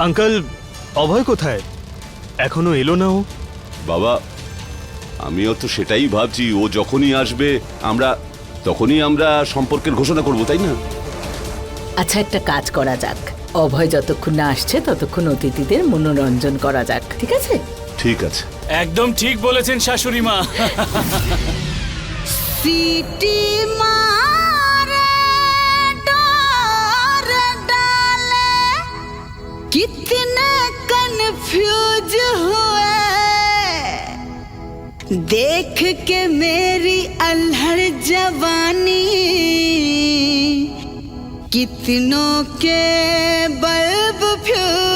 Uncle অভয় কোথায়? এখনও এলো না ও? বাবা আমিও তো সেটাই ভাবছি ও যখনই আসবে আমরা তখনই আমরা সম্পর্কের ঘোষণা করব তাই না? আচ্ছা একটা কাজ করা যাক। অভয় যতক্ষণ না আসছে ততক্ষণ অতিথিদের মনোরঞ্জন করা যাক ঠিক আছে? ঠিক আছে। একদম ঠিক বলেছেন শাশুড়ি মা। সিটি মা कितने कन्फ्यूज़ हुए देख के मेरी अल्हड़ जवानी कितनों के बल्ब फ्यूज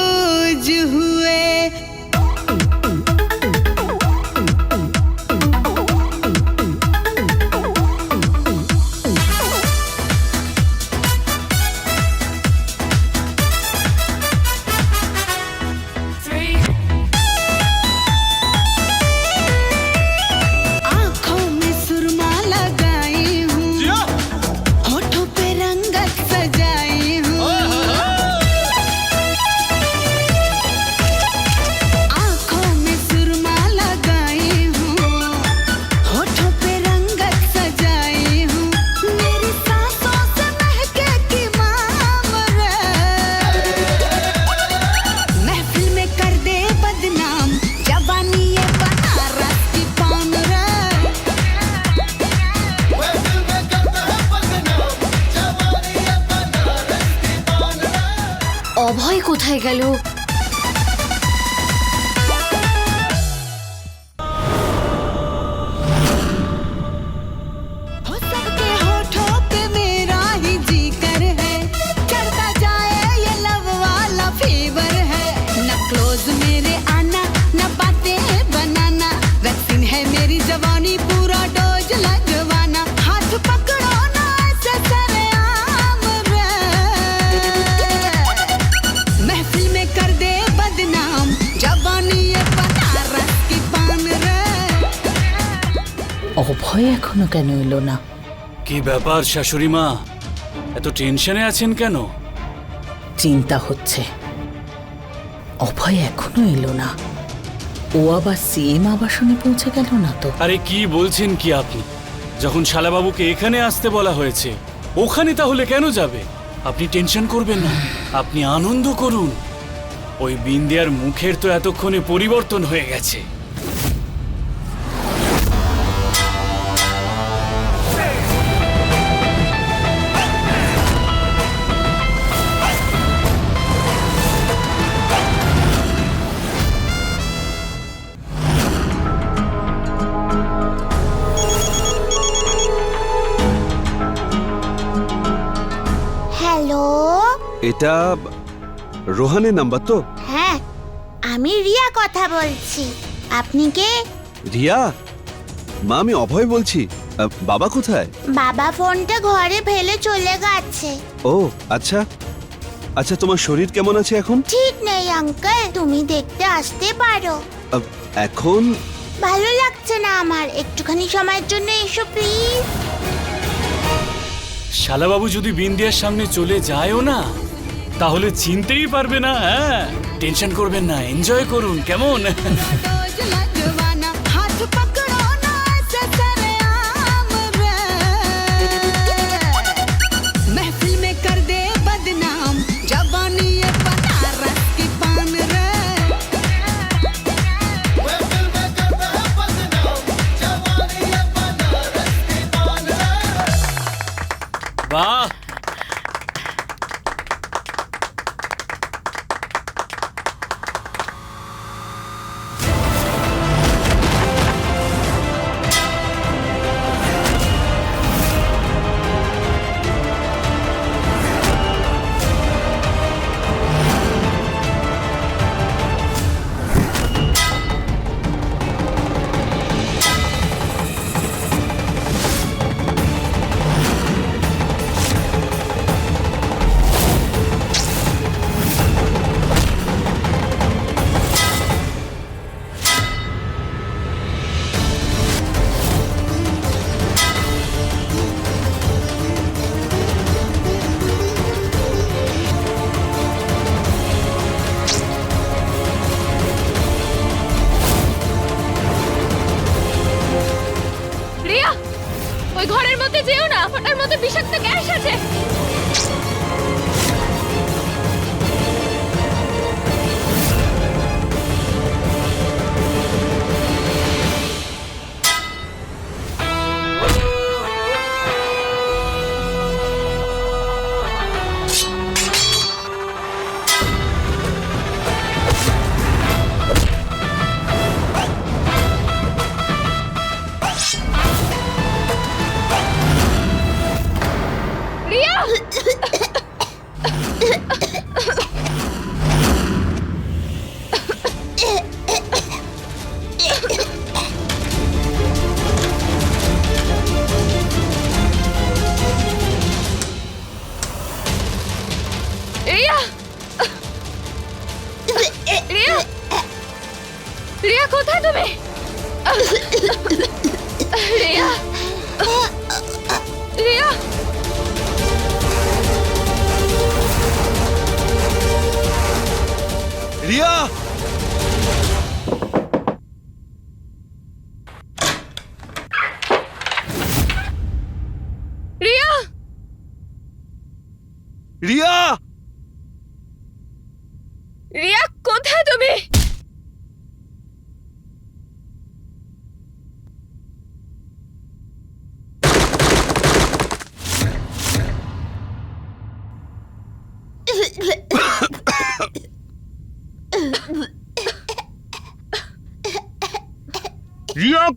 অভয় কোথায় গেল? অভয় এখনও কেন এলো না? কি ব্যাপার শাশুড়ি মা? এত টেনশনে আছেন কেন? চিন্তা হচ্ছে। অভয় এখনও এলো না। ও আবার সেম আবাসনে পৌঁছে গেল না তো? আরে কি বলছেন কি আপনি? যখন শালাবাবুকে এখানে আসতে বলা হয়েছে ওখানে তাহলে কেন যাবে? আপনি টেনশন করবেন না আপনি আনন্দ করুন। ওই বিন্দিয়ার মুখের তো এতক্ষণে পরিবর্তন হয়ে গেছে। এটা রোহানের নাম্বার তো? হ্যাঁ আমি রিয়া কথা বলছি। আপনি কে? রিয়া? মা আমি অভয় বলছি। আহ, বাবা কোথায়? বাবা ফোনটা ঘরে ফেলে চলে গেছে। ও আচ্ছা। আচ্ছা তোমার শরীর কেমন আছে এখন? ঠিক নেই আঙ্কেল। তুমি দেখতে আসতে পারো। আহ, এখন? ভালো লাগছে না আমার। একটুখানি সময়ের জন্য এসো প্লিজ। শালাবাবু যদি বিন্দিয়ার সামনে চলে যায়ও না? তাহলে চিনতেই পারবে না হ্যাঁ? টেনশন করবেন না এনজয় করুন কেমন?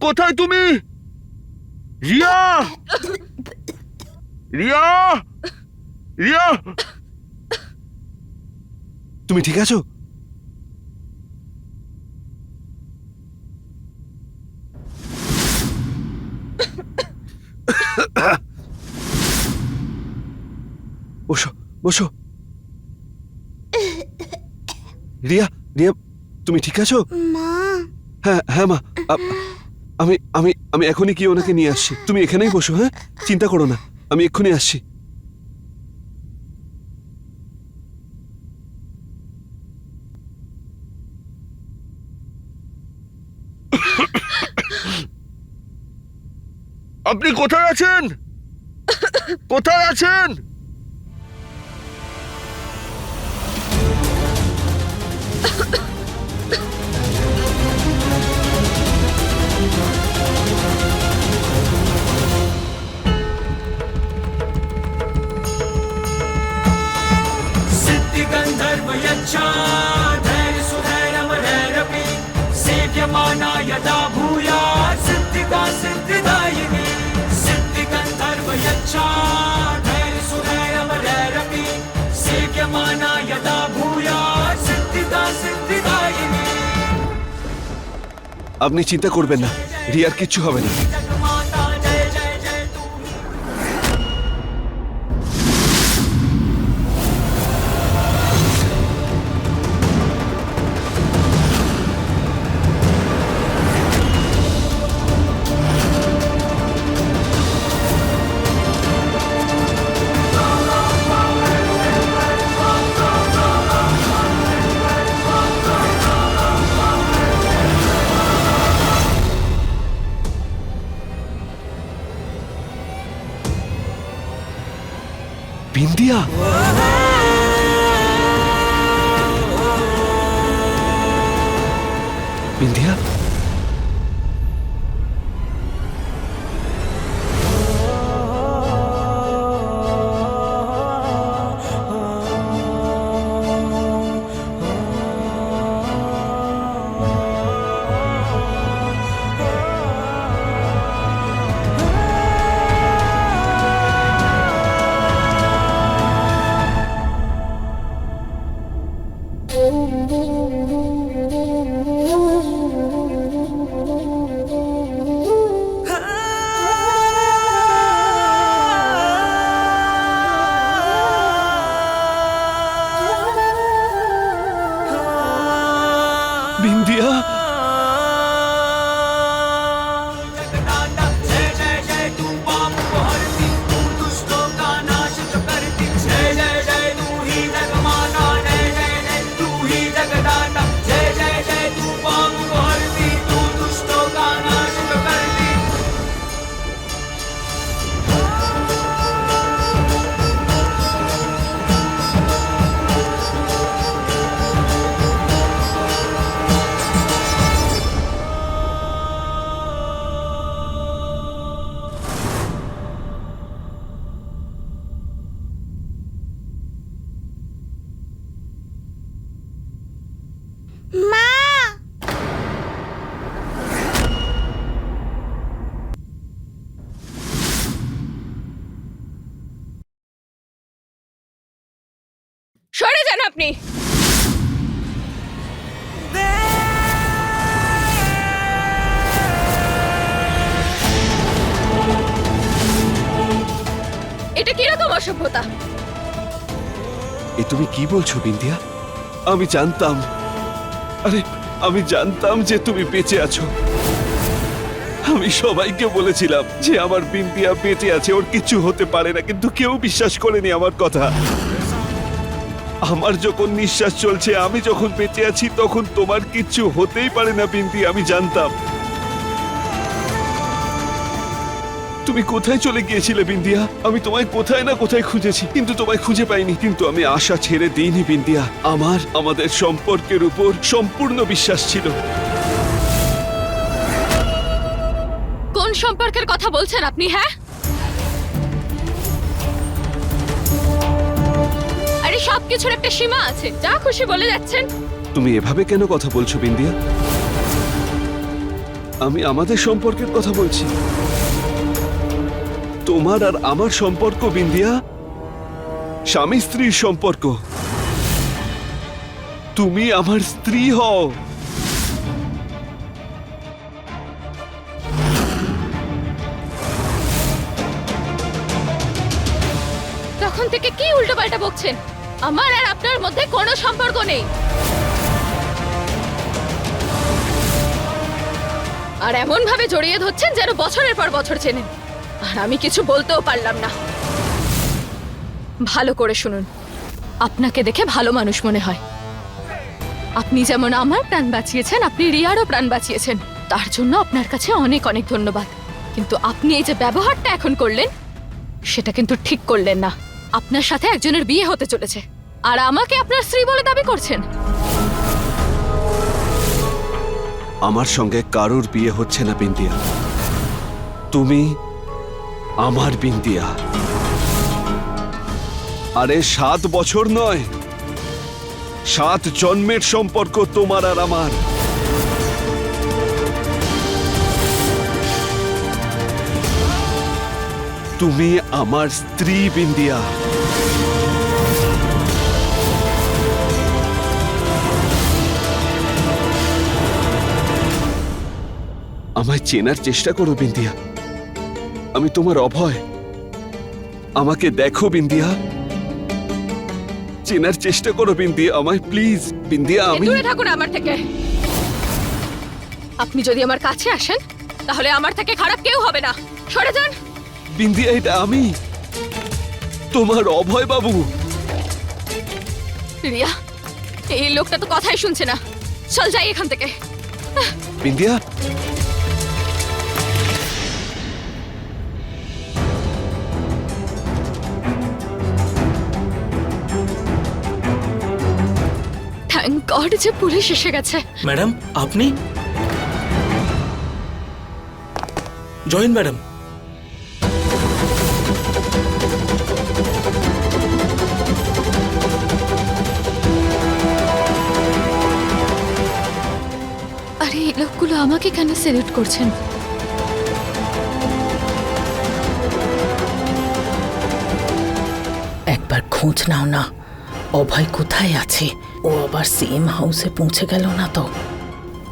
কোথায় তুমি? রিয়া! রিয়া! রিয়া! তুমি ঠিক আছো? বসো বসো। রিয়া রিয়া তুমি ঠিক আছো? মা। হ্যাঁ হ্যাঁ মা। আমি আমি আমি এখনই কি ওনাকে নিয়ে আসছি। তুমি এখানেই বসো হ্যাঁ? চিন্তা করো না। আমি এক্ষুনি আসছি। আপনি কোথায় আছেন? কোথায় আছেন? सिद्धिगन्धर्व यच्छा धैर्य सुधैरमरैरपि सेव्यमाना यदा भूयात् सिद्धिका सिद्धिदायिनी सिद्धिगन्धर्व यच्छा धैर्य सुधैरमरैरपि सेव्यमाना यदा भूयात् सिद्धिका सिद्धिदायिनी আপনি চিন্তা করবেন না রিয়ার কিচ্ছু হবে না বিন্দিয়া কীরকম অসভ্যতা? এ তুমি কি বলছো বিন্দিয়া আমি জানতাম। আরে, আমি জানতাম যে তুমি বেঁচে আছো। আমি সবাইকে বলেছিলাম যে আমার বিন্দিয়া বেঁচে আছে, ওর কিছু হতে পারে না, কিন্তু কেউ বিশ্বাস করেনি আমার কথা। আমার যখন নিঃশ্বাস চলছে, আমি যখন বেঁচে আছি, তখন তোমার কিচ্ছু হতেই পারে না বিন্দি আমি জানতাম। তুমি কোথায় চলে গিয়েছিলে বিন্দিয়া? আমি তোমায় কোথায় না কোথায় খুঁজেছি কিন্তু তোমায় খুঁজে পাইনি। কিন্তু আমি আশা ছেড়ে দিইনি বিন্দিয়া। আমার আমাদের সম্পর্কের উপর সম্পূর্ণ বিশ্বাস ছিল। কোন সম্পর্কের কথা বলছেন আপনি হ্যাঁ? আরে সবকিছুর একটা সীমা আছে। যা খুশি বলে যাচ্ছেন। তুমি এভাবে কেন কথা বলছো বিন্দিয়া? আমি আমাদের সম্পর্কের কথা বলছি। তোমার আর আমার সম্পর্ক বিন্দিয়া স্বামী স্ত্রীর সম্পর্ক। তুমি আমার স্ত্রী হও। তখন থেকে কি উল্টোপাল্টা বকছেন? আমার আর আপনার মধ্যে কোনো সম্পর্ক নেই। আর এমন ভাবে জড়িয়ে ধরছেন যেন বছরের পর বছর চেনেন। আর আমি কিছু বলতেও পারলাম না। ভালো করে শুনুন। আপনাকে দেখে ভালো মানুষ মনে হয়। আপনি যেমন আমার প্রাণ বাঁচিয়েছেন, আপনি রিয়ারও প্রাণ বাঁচিয়েছেন। তার জন্য আপনার কাছে অনেক অনেক ধন্যবাদ। কিন্তু আপনি এই যে ব্যবহারটা এখন করলেন, সেটা কিন্তু ঠিক করলেন না। আপনার সাথে একজনের বিয়ে হতে চলেছে। আর আমাকে আপনার স্ত্রী বলে দাবি করছেন। আমার সঙ্গে কারুর বিয়ে হচ্ছে না, বিন্দিয়া। তুমি আমার বিন্দিয়া আরে সাত বছর নয়। সাত জন্মের সম্পর্ক তোমার আর আমার। তুমি আমার স্ত্রী বিন্দিয়া আমায় চেনার চেষ্টা করো বিন্দিয়া আমি তোমার অভয়। আমাকে দেখো বিন্দিয়া। চেনার চেষ্টা করো বিন্দিয়া আমায় প্লিজ বিন্দিয়া আমি দূরে থাকুন আমার থেকে। আপনি যদি আমার কাছে আসেন তাহলে আমার থেকে খারাপ কেউ হবে না। সরে যান। বিন্দিয়া এটা আমি। তোমার অভয় বাবু। রিয়া এই লোকটা তো কথাই শুনছে না। চল যাই এখান থেকে। বিন্দিয়া গড যে পুলিশ এসে গেছে। ম্যাডাম আপনি? Join madam. আরে এই লোকগুলো আমাকে কেন সেলিউট করছেন? একবার খোঁজ নাও না। অভয় কোথায় আছে? ও আবার সেম হাউসে পৌঁছে গেল না তো।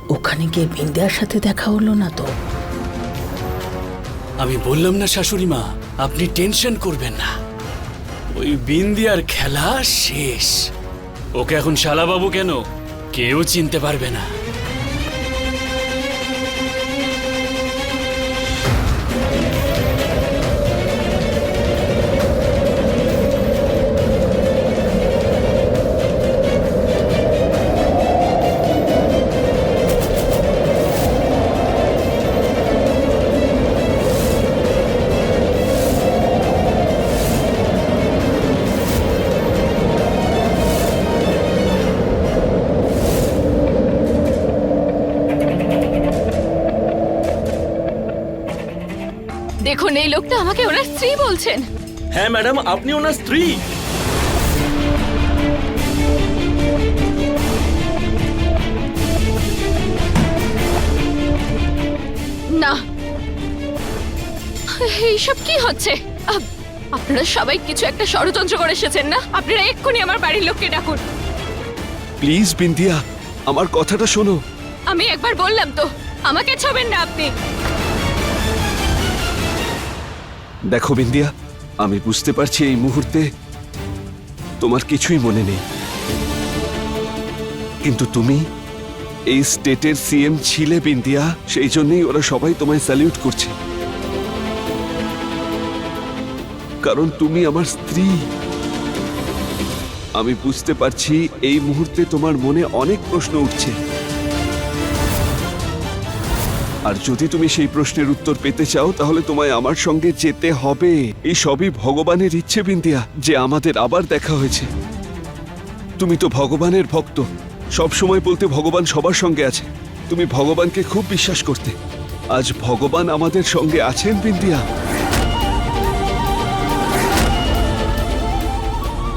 ওখানে গিয়ে বিন্দিয়ার সাথে দেখা হলো না তো। আমি বললাম না শাশুড়ি মা, আপনি টেনশন করবেন না। ওই বিন্দিয়ার খেলা শেষ। ওকে এখন শালাবাবু কেন? কেউ চিনতে পারবে না। লোকটা আমাকে ওনার স্ত্রী বলছেন। হ্যাঁ ম্যাডাম আপনি ওনার স্ত্রী। না। এইসব কি হচ্ছে? আপনারা সবাই কিছু একটা ষড়যন্ত্র করে এসেছেন না? আপনারা এক্ষুনি আমার বাড়ির লোককে ডাকুন। প্লিজ বিন্দিয়া আমার কথাটা শোনো। আমি একবার বললাম তো আমাকে ছবেন না আপনি। দেখো বিন্দিয়া, আমি বুঝতে পারছি এই মুহূর্তে তোমার কিছুই মনে নেই। কিন্তু তুমি এই স্টেটের সিএম ছিলে বিন্দিয়া, সেই জন্যই ওরা সবাই তোমায় স্যালিউট করছে। কারণ তুমি আমার স্ত্রী। আমি বুঝতে পারছি এই মুহূর্তে তোমার মনে অনেক প্রশ্ন উঠছে। আর যদি তুমি সেই প্রশ্নের উত্তর পেতে চাও, তাহলে তোমায় আমার সঙ্গে যেতে হবে। এই সবই ভগবানের ইচ্ছে বিন্দিয়া যে আমাদের আবার দেখা হয়েছে। তুমি তো ভগবানের ভক্ত। সব সময় বলতে ভগবান সবার সঙ্গে আছে। তুমি ভগবানকে খুব বিশ্বাস করতে। আজ ভগবান আমাদের সঙ্গে আছেন বিন্দিয়া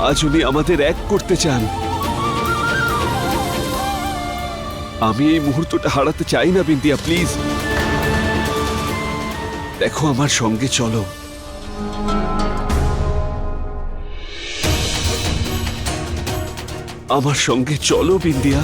আজ উনি আমাদের এক করতে চান। আমি এই মুহূর্তটা হারাতে চাই না বিন্দিয়া প্লিজ। দেখো আমার সঙ্গে চলো। আমার সঙ্গে চলো বিন্দিয়া।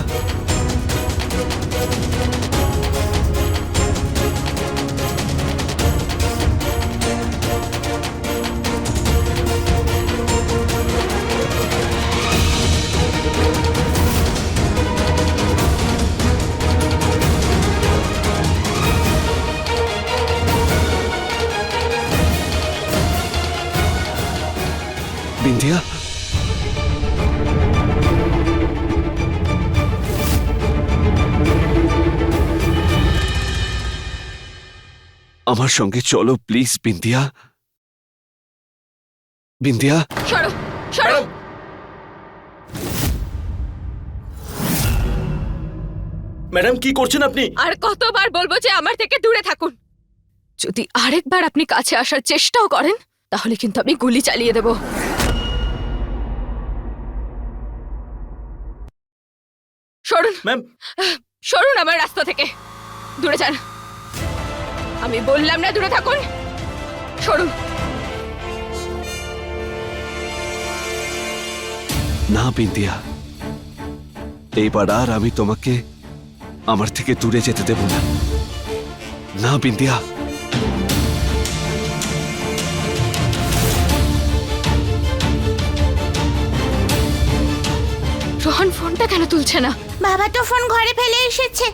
আমার সঙ্গে চলো প্লিজ বিন্দিয়া বিন্দিয়া সরো সরো। ম্যাডাম কি করছেন আপনি? আর কতবার বলব যে আমার থেকে দূরে থাকুন। যদি আরেকবার আপনি কাছে আসার চেষ্টাও করেন তাহলে কিন্তু আমি গুলি চালিয়ে দেব। সরুন। ম্যাম। সরুন আমার রাস্তা থেকে। দূরে যান। আমি বললাম না দূরে থাকুন। সরুন। না বিন্দিয়া এইবার আর আমি তোমাকে আমার থেকে দূরে যেতে দেব না। না বিন্দিয়া রোহন ফোনটা কেন তুলছে না? বাবা তো ফোন ঘরে ফেলে এসেছে।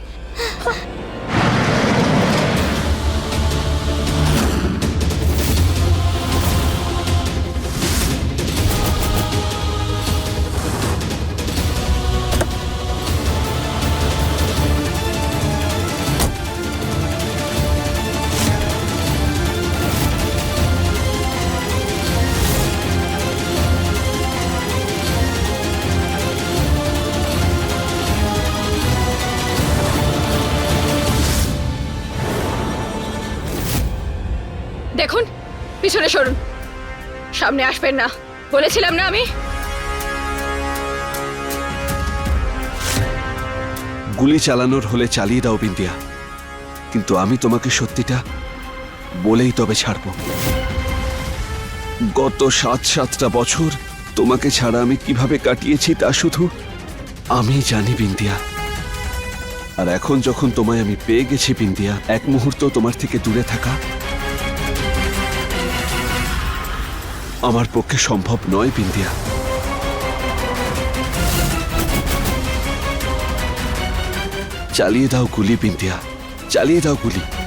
সরুন। সামনে আসবেন না। বলেছিলাম না আমি? গুলি চালানোর হলে চালিয়ে দাও বিন্দিয়া। কিন্তু আমি তোমাকে সত্যিটা বলেই তবে ছাড়ব। গত সাত সাতটা বছর তোমাকে ছাড়া আমি কীভাবে কাটিয়েছি তা শুধু আমি জানি বিন্দিয়া। আর এখন যখন তোমায় আমি পেয়ে গেছি বিন্দিয়া, এক মুহূর্ত তোমার থেকে দূরে থাকা আমার পক্ষে সম্ভব নয় বিন্দিয়া চালিয়ে দাও গুলি বিন্দিয়া চালিয়ে দাও গুলি।